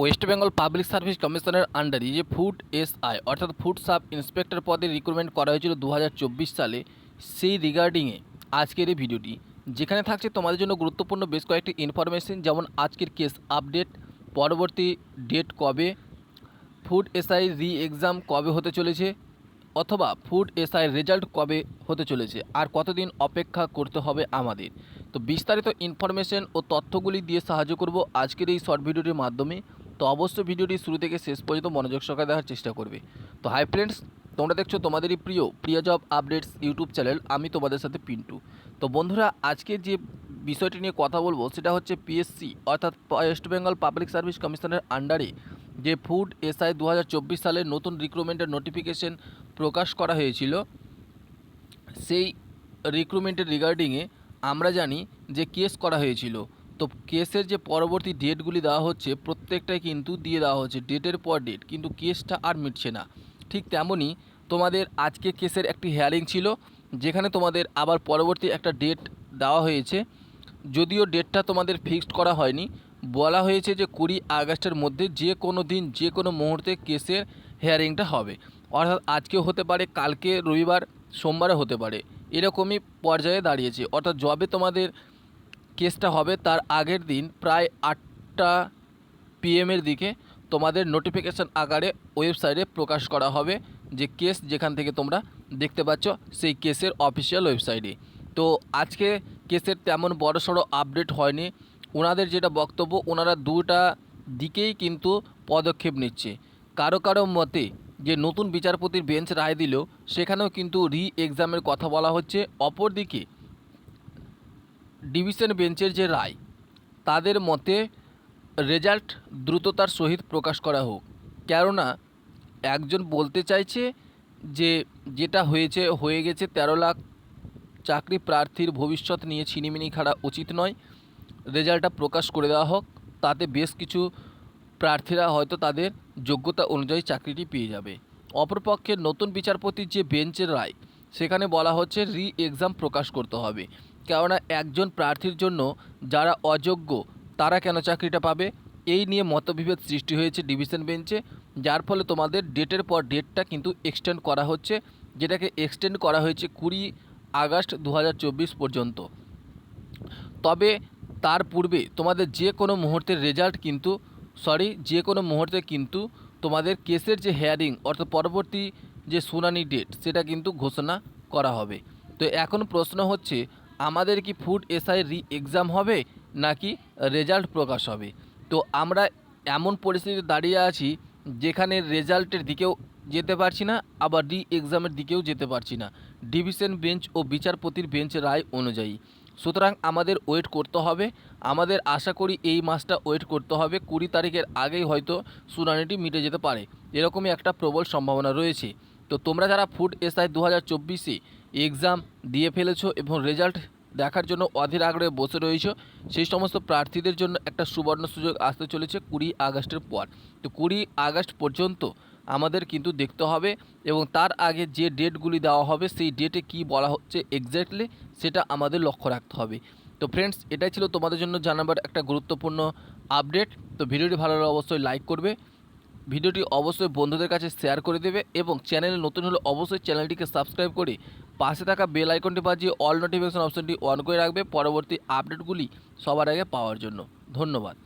West Bengal public service কমিশনের আন্ডারে যে ফুড এসআই অর্থাৎ ফুড সাব ইন্সপেক্টর পদে রিক্রুটমেন্ট করা হয়েছিল দু হাজার চব্বিশ সালে, সেই রিগার্ডিংয়ে আজকের এই ভিডিওটি যেখানে থাকছে তোমাদের জন্য গুরুত্বপূর্ণ বেশ কয়েকটি ইনফরমেশন যেমন আজকের কেস আপডেট পরবর্তী ডেট কবে ফুড এসআই রি এক্সাম কবে হতে চলেছে, অথবা ফুড এসআই রেজাল্ট কবে হতে চলেছে, আর কতদিন অপেক্ষা করতে হবে আমাদের। তো বিস্তারিত ইনফরমেশন ও তথ্যগুলি দিয়ে সাহায্য করব আজকের এই শর্ট ভিডিওটির মাধ্যমে। তো অবশ্যই ভিডিওটি শুরু থেকে শেষ পর্যন্ত মনোযোগ সহকারে দেখার চেষ্টা করবে। তো হাই ফ্রেন্ডস তোমরা দেখছ তোমাদেরই প্রিয় প্রিয় জব আপডেটস ইউটিউব চ্যানেল আমি তোমাদের সাথে পিন্টু। তো বন্ধুরা, আজকে যে বিষয়টি নিয়ে কথা বলব সেটা হচ্ছে পিএসসি অর্থাৎ ওয়েস্ট বেঙ্গল পাবলিক সার্ভিস কমিশনের আন্ডারে যে ফুড এসআই দু হাজার চব্বিশ সালে নতুন রিক্রুটমেন্টের নোটিফিকেশন প্রকাশ করা হয়েছিল। সেই রিক্রুটমেন্টের রিগার্ডিংয়ে আমরা জানি যে কেস করা হয়েছিল। তো কেসের যে পরবর্তী ডেটগুলি দেওয়া হচ্ছে, প্রত্যেকটাই কিন্তু দিয়ে দেওয়া হচ্ছে, ডেটের পর ডেট। কিন্তু কেসটা আর মিটছে না। ঠিক তেমনই তোমাদের আজকে কেসের একটি হেয়ারিং ছিল, যেখানে তোমাদের আবার পরবর্তী একটা ডেট দেওয়া হয়েছে। যদিও ডেটটা তোমাদের ফিক্সড করা হয়নি, বলা হয়েছে যে কুড়ি আগস্টের মধ্যে যে কোনো দিন, যে কোনো মুহূর্তে কেসের হেয়ারিংটা হবে। অর্থাৎ আজকেও হতে পারে, কালকে, রবিবার সোমবারে হতে পারে। এরকমই পর্যায়ে দাঁড়িয়েছে। অর্থাৎ যবে তোমাদের কেসটা হবে তার আগের দিন প্রায় আটটা পিএমের দিকে। তোমাদের নোটিফিকেশান আকারে ওয়েবসাইটে প্রকাশ করা হবে যে কেস যেখান থেকে তোমরা দেখতে পাচ্ছ, সেই কেসের অফিসিয়াল ওয়েবসাইটে তো আজকে কেসের তেমন বড়সড় আপডেট হয়নি। ওনাদের যেটা বক্তব্য ওনারা দুটা দিকেই কিন্তু পদক্ষেপ নিচ্ছে। কারও কারও মতে যে নতুন বিচারপতির বেঞ্চ রায় দিল সেখানেও কিন্তু রি এক্সামের কথা বলা হচ্ছে। অপরদিকে ডিভিশন বেঞ্চের যে রায়, তাদের মতে রেজাল্ট দ্রুততার সহিত প্রকাশ করা হোক। কেননা, একজন বলতে চাইছে যে, যেটা হয়েছে, হয়ে গেছে তেরো লাখ চাকরি প্রার্থীর ভবিষ্যৎ নিয়ে ছিনিমিনি খাড়া উচিত নয়। রেজাল্টটা প্রকাশ করে দেওয়া হোক, তাতে বেশ কিছু প্রার্থীরা হয়তো তাদের যোগ্যতা অনুযায়ী চাকরিটি পেয়ে যাবে। অপরপক্ষে নতুন বিচারপতির যে বেঞ্চের রায়, সেখানে বলা হচ্ছে রি এক্সাম প্রকাশ করতে হবে। কেননা একজন প্রার্থীর জন্য যারা অযোগ্য, তারা কেন চাকরিটা পাবে? এই নিয়ে মতবিভেদ সৃষ্টি হয়েছে ডিভিশন বেঞ্চে, যার ফলে তোমাদের ডেটের পর ডেটটা কিন্তু এক্সটেন্ড করা হচ্ছে, যেটাকে এক্সটেন্ড করা হয়েছে কুড়ি আগস্ট দু হাজার চব্বিশ পর্যন্ত। তবে তার পূর্বে তোমাদের যে কোনো মুহূর্তের রেজাল্ট কিন্তু, সরি, যে কোনো মুহূর্তে কিন্তু তোমাদের কেসের যে হেয়ারিং অর্থাৎ পরবর্তী যে শুনানি ডেট সেটা কিন্তু ঘোষণা করা হবে। তো এখন প্রশ্ন হচ্ছে আমাদের কি ফুড এসআই রি এক্সাম হবে নাকি রেজাল্ট প্রকাশ হবে? তো আমরা এমন পরিস্থিতিতে দাঁড়িয়ে আছি যেখানে রেজাল্টের দিকেও যেতে পারছি না, আবার রি এক্সামের দিকেও যেতে পারছি না। ডিভিশন বেঞ্চ ও বিচারপতির বেঞ্চ রায় অনুযায়ী। সুতরাং আমাদের ওয়েট করতে হবে। আমাদের আশা করি এই মাসটা ওয়েট করতে হবে। কুড়ি তারিখের আগেই হয়তো শুনানিটি মিটে যেতে পারে। এরকমই একটা প্রবল সম্ভাবনা রয়েছে। তো তোমরা যারা ফুড এসআই দু হাজার চব্বিশে এক্সাম দিয়ে ফেলেছো এবং রেজাল্ট দেখার জন্য অধীর আগ্রহে বসে রয়েছে, সেই সমস্ত প্রার্থীদের জন্য একটা সুবর্ণ সুযোগ আসতে চলেছে কুড়ি আগস্টের পর। তো কুড়ি আগস্ট পর্যন্ত আমাদের কিন্তু দেখতে হবে এবং তার আগে যে ডেটগুলি দেওয়া হবে, সেই ডেটে কি বলা হচ্ছে এক্স্যাক্টলি সেটা আমাদের লক্ষ্য রাখতে হবে। তো ফ্রেন্ডস এটাই ছিল তোমাদের জন্য জানাবার একটা গুরুত্বপূর্ণ আপডেট তো ভিডিওটি ভালো লাগলে অবশ্যই লাইক করবে। ভিডিওটি অবশ্যই বন্ধুদের কাছে শেয়ার করে দেবে এবং চ্যানেলে নতুন হলে অবশ্যই চ্যানেলটিকে সাবস্ক্রাইব করে পাশে থাকা বেল আইকনটি বাজিয়ে অল নোটিফিকেশন অপশনটি অন করে রাখবে পরবর্তী আপডেটগুলি সবার আগে পাওয়ার জন্য। ধন্যবাদ।